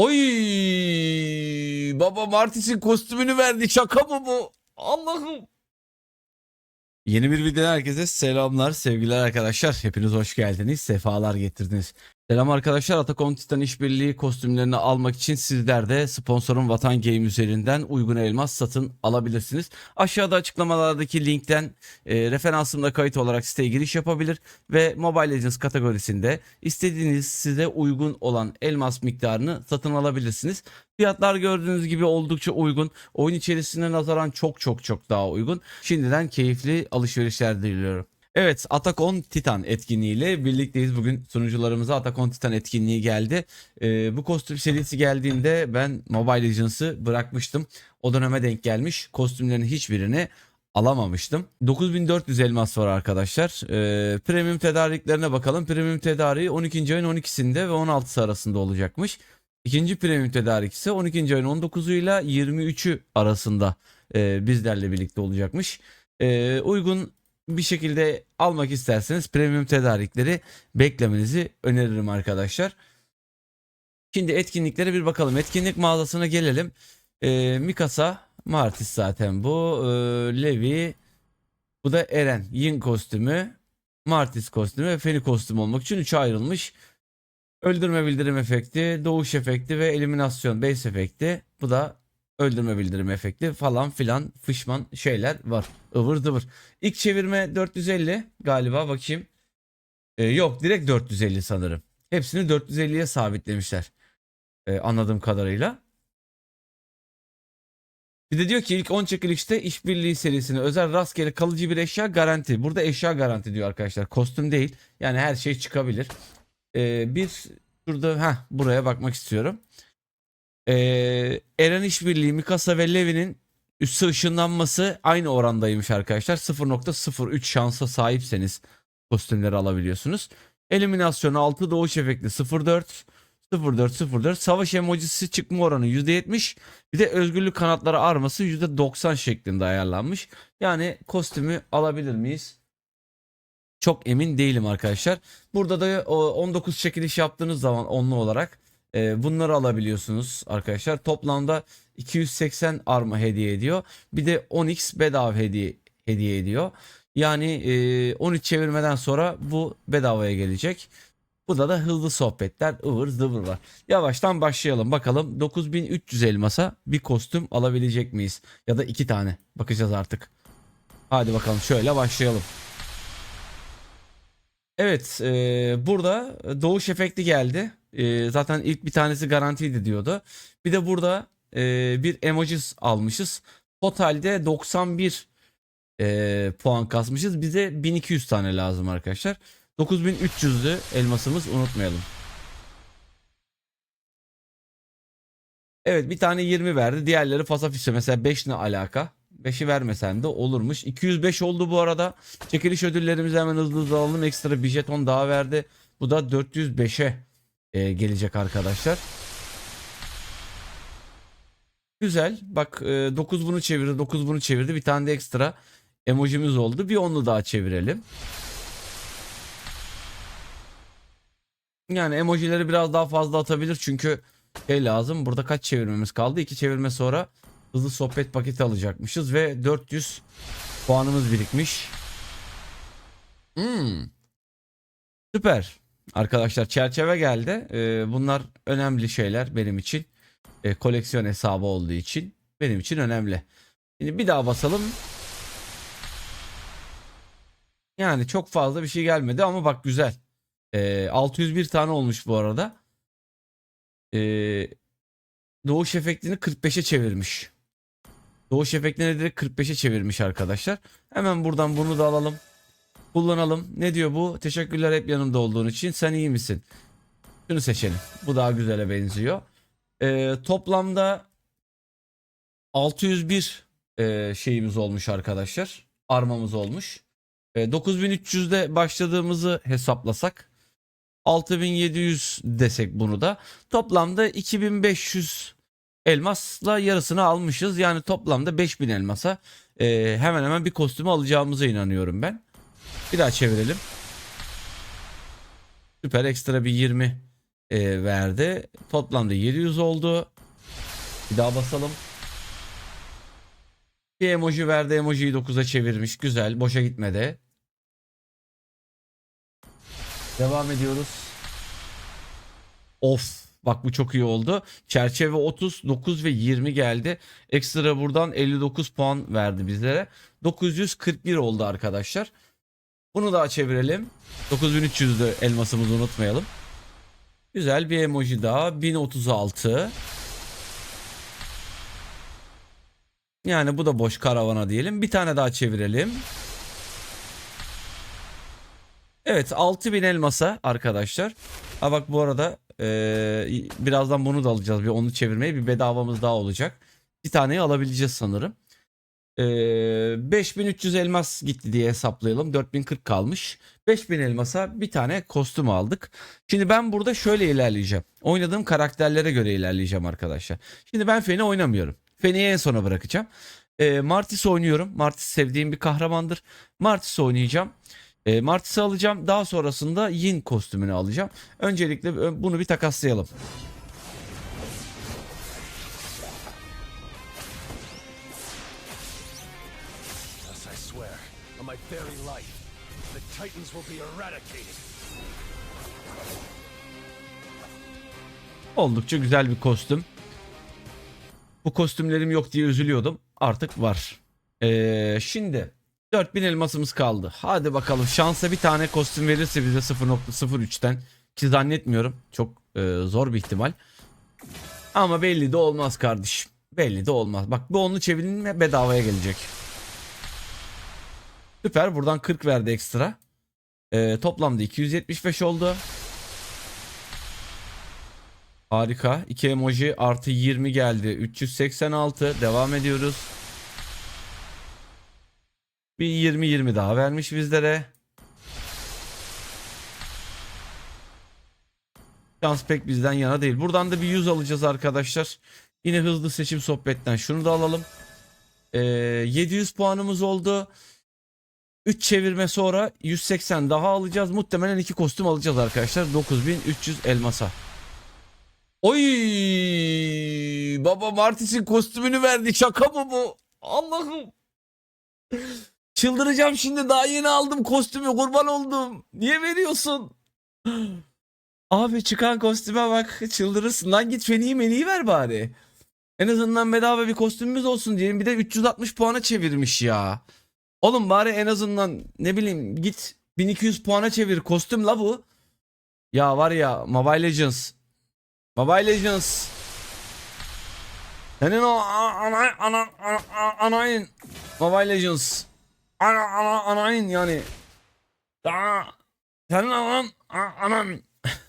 Oy baba Martis'in kostümünü verdi şaka mı bu? Allah'ım. Yeni bir videodan herkese selamlar sevgiler arkadaşlar. Hepiniz hoş geldiniz. Sefalar getirdiniz. Selam arkadaşlar. Atakon Titan işbirliği kostümlerini almak için sizler de sponsorun Vatan Game üzerinden uygun elmas satın alabilirsiniz. Aşağıda açıklamalardaki linkten e, referansımla kayıt olarak siteye giriş yapabilir ve Mobile Legends kategorisinde istediğiniz size uygun olan elmas miktarını satın alabilirsiniz. Fiyatlar gördüğünüz gibi oldukça uygun. Oyun içerisine nazaran çok çok çok daha uygun. Şimdiden keyifli alışverişler diliyorum. Evet Attack on Titan etkinliğiyle birlikteyiz. Bugün sunucularımıza Attack on Titan etkinliği geldi. Ee, bu kostüm serisi geldiğinde ben Mobile Legends'ı bırakmıştım. O döneme denk gelmiş. Kostümlerin hiçbirini alamamıştım. 9400 elmas var arkadaşlar. Ee, premium tedariklerine bakalım. Premium tedariği 12. ayın 12'sinde ve 16'sı arasında olacakmış. İkinci premium tedarik ise 12. ayın 19'u ile 23'ü arasında e, bizlerle birlikte olacakmış. E, uygun bir şekilde almak isterseniz premium tedarikleri beklemenizi öneririm arkadaşlar. Şimdi etkinliklere bir bakalım. Etkinlik mağazasına gelelim. E, Mikasa, Martis zaten bu. E, Levi, bu da Eren. Yin kostümü, Martis kostümü ve Feni kostümü olmak için 3'e ayrılmış. Öldürme bildirim efekti, doğuş efekti ve eliminasyon base efekti. Bu da öldürme bildirim efekti falan filan fışman şeyler var. ıvır zıvır. İlk çevirme 450 galiba bakayım. Ee, yok direkt 450 sanırım. Hepsini 450'ye sabitlemişler. Ee, anladığım kadarıyla. Bir de diyor ki ilk 10 çekilişte işbirliği serisine özel rastgele kalıcı bir eşya garanti. Burada eşya garanti diyor arkadaşlar. Kostüm değil. Yani her şey çıkabilir. Ee, bir şurada ha buraya bakmak istiyorum. Ee, Eren İşbirliği, Mikasa ve Levi'nin üssü ışınlanması aynı orandaymış arkadaşlar. 0.03 şansa sahipseniz kostümleri alabiliyorsunuz. Eliminasyon 6 doğuş efekti 0.4 0.4 0.4 savaş emojisi çıkma oranı %70 bir de özgürlük kanatları arması %90 şeklinde ayarlanmış. Yani kostümü alabilir miyiz? Çok emin değilim arkadaşlar. Burada da o 19 çekiliş yaptığınız zaman onlu olarak e, bunları alabiliyorsunuz arkadaşlar. Toplamda 280 arma hediye ediyor. Bir de 10x bedava hediye hediye ediyor. Yani e, 13 çevirmeden sonra bu bedavaya gelecek. Burada da hızlı sohbetler ıvır zıvır var. Yavaştan başlayalım bakalım 9300 elmasa bir kostüm alabilecek miyiz? Ya da iki tane bakacağız artık. Hadi bakalım şöyle başlayalım. Evet e, burada doğuş efekti geldi. E, zaten ilk bir tanesi garantiydi diyordu. Bir de burada e, bir emojis almışız. Totalde 91 e, puan kasmışız. Bize 1200 tane lazım arkadaşlar. 9300'lü elmasımız unutmayalım. Evet bir tane 20 verdi. Diğerleri fasafiso. Mesela 5 ne alaka? 5'i vermesen de olurmuş. 205 oldu bu arada. Çekiliş ödüllerimizi hemen hızlı hızlı alalım. Ekstra bir jeton daha verdi. Bu da 405'e e, gelecek arkadaşlar. Güzel. Bak e, 9 bunu çevirdi. 9 bunu çevirdi. Bir tane de ekstra emojimiz oldu. Bir onlu daha çevirelim. Yani emojileri biraz daha fazla atabilir çünkü şey lazım. Burada kaç çevirmemiz kaldı? 2 çevirme sonra hızlı sohbet paketi alacakmışız ve 400 puanımız birikmiş. Hmm. Süper. Arkadaşlar çerçeve geldi. Ee, bunlar önemli şeyler benim için. Ee, koleksiyon hesabı olduğu için benim için önemli. Şimdi bir daha basalım. Yani çok fazla bir şey gelmedi ama bak güzel. Ee, 601 tane olmuş bu arada. Ee, doğuş efektini 45'e çevirmiş. Doğuş efektini direkt 45'e çevirmiş arkadaşlar. Hemen buradan bunu da alalım. Kullanalım. Ne diyor bu? Teşekkürler hep yanımda olduğun için. Sen iyi misin? Şunu seçelim. Bu daha güzele benziyor. Ee, toplamda 601 e, şeyimiz olmuş arkadaşlar. Armamız olmuş. E, 9300'de başladığımızı hesaplasak 6700 desek bunu da toplamda 2500 elmasla yarısını almışız. Yani toplamda 5000 elmasa e, hemen hemen bir kostümü alacağımıza inanıyorum ben. Bir daha çevirelim. Süper ekstra bir 20 e, verdi. Toplamda 700 oldu. Bir daha basalım. Bir emoji verdi. Emojiyi 9'a çevirmiş. Güzel. Boşa gitmedi. Devam ediyoruz. Of. Bak bu çok iyi oldu. Çerçeve 30, 9 ve 20 geldi. Ekstra buradan 59 puan verdi bizlere. 941 oldu arkadaşlar. Bunu daha çevirelim. 9300'dü elmasımızı unutmayalım. Güzel bir emoji daha. 1036. Yani bu da boş karavana diyelim. Bir tane daha çevirelim. Evet 6000 elmasa arkadaşlar. Ha bak bu arada eee, birazdan bunu da alacağız. Bir onu çevirmeye bir bedavamız daha olacak. Bir taneyi alabileceğiz sanırım. Eee 5300 elmas gitti diye hesaplayalım. 4040 kalmış. 5000 elmasa bir tane kostüm aldık. Şimdi ben burada şöyle ilerleyeceğim. Oynadığım karakterlere göre ilerleyeceğim arkadaşlar. Şimdi ben Feni oynamıyorum. Feni'yi en sona bırakacağım. Ee, Martis oynuyorum. Martis sevdiğim bir kahramandır. Martis oynayacağım. Ee, Martis'i alacağım. Daha sonrasında Yin kostümünü alacağım. Öncelikle ö- bunu bir takaslayalım. The Titans will be eradicated. Oldukça güzel bir kostüm. Bu kostümlerim yok diye üzülüyordum. Artık var. Ee, şimdi 4000 elmasımız kaldı. Hadi bakalım şansa bir tane kostüm verirse bize 0.03'ten ki zannetmiyorum. Çok e, zor bir ihtimal. Ama belli de olmaz kardeşim. Belli de olmaz. Bak bu onlu çevirinme bedavaya gelecek. Süper. Buradan 40 verdi ekstra. Ee, toplamda 275 oldu. Harika. 2 emoji artı 20 geldi. 386. Devam ediyoruz. Bir 20-20 daha vermiş bizlere. Şans pek bizden yana değil. Buradan da bir 100 alacağız arkadaşlar. Yine hızlı seçim sohbetten şunu da alalım. Ee, 700 puanımız oldu. 3 çevirme sonra 180 daha alacağız. Muhtemelen 2 kostüm alacağız arkadaşlar. 9300 elmasa. Oy baba Martis'in kostümünü verdi. Şaka mı bu? Allah'ım. Çıldıracağım şimdi daha yeni aldım kostümü kurban oldum. Niye veriyorsun? Abi çıkan kostüme bak çıldırırsın. Lan git feniyi meniyi ver bari. En azından bedava bir kostümümüz olsun diyelim. Bir de 360 puana çevirmiş ya. Oğlum bari en azından ne bileyim git 1200 puana çevir kostüm la bu. Ya var ya Mobile Legends. Mobile Legends. Senin o a- ana ana ana anayın Mobile Legends. Ana ana anayın yani. Aa, senin anan anan.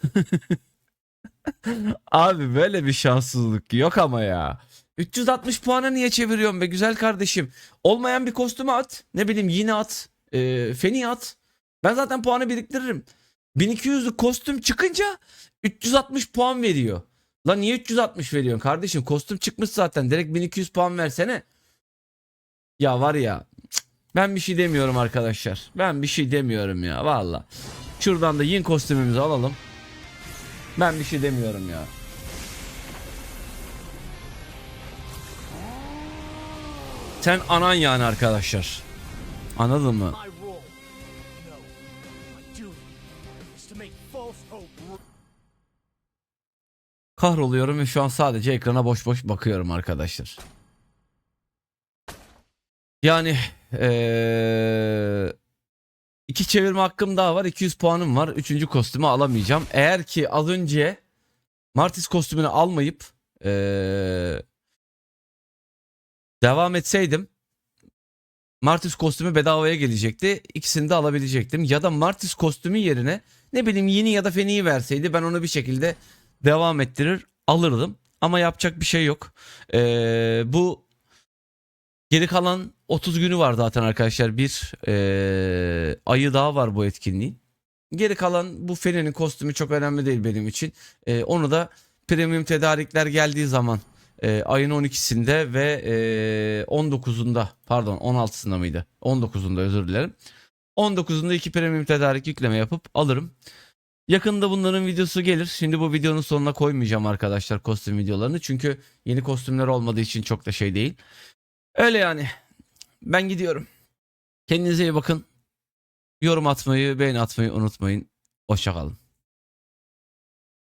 Abi böyle bir şanssızlık yok ama ya. 360 puana niye çeviriyorsun be güzel kardeşim? Olmayan bir kostümü at. Ne bileyim yine at. E, feni at. Ben zaten puanı biriktiririm. 1200'lük kostüm çıkınca 360 puan veriyor. Lan niye 360 veriyorsun kardeşim? Kostüm çıkmış zaten. Direkt 1200 puan versene. Ya var ya. Ben bir şey demiyorum arkadaşlar. Ben bir şey demiyorum ya valla. Şuradan da yin kostümümüzü alalım. Ben bir şey demiyorum ya. Sen anan yani arkadaşlar. Anladın mı? Kahroluyorum ve şu an sadece ekrana boş boş bakıyorum arkadaşlar. Yani eee iki çevirme hakkım daha var. 200 puanım var. Üçüncü kostümü alamayacağım. Eğer ki az önce Martis kostümünü almayıp eee, devam etseydim Martis kostümü bedavaya gelecekti. İkisini de alabilecektim. Ya da Martis kostümü yerine ne bileyim yeni ya da feniyi verseydi ben onu bir şekilde devam ettirir alırdım. Ama yapacak bir şey yok. Ee, bu geri kalan 30 günü var zaten arkadaşlar. Bir ee, ayı daha var bu etkinliğin. Geri kalan bu Feni'nin kostümü çok önemli değil benim için. Ee, onu da premium tedarikler geldiği zaman ee, ayın 12'sinde ve ee, 19'unda pardon 16'sında mıydı? 19'unda özür dilerim. 19'unda iki premium tedarik yükleme yapıp alırım. Yakında bunların videosu gelir. Şimdi bu videonun sonuna koymayacağım arkadaşlar kostüm videolarını. Çünkü yeni kostümler olmadığı için çok da şey değil. Öyle yani. Ben gidiyorum. Kendinize iyi bakın. Yorum atmayı, beğeni atmayı unutmayın. Hoşçakalın.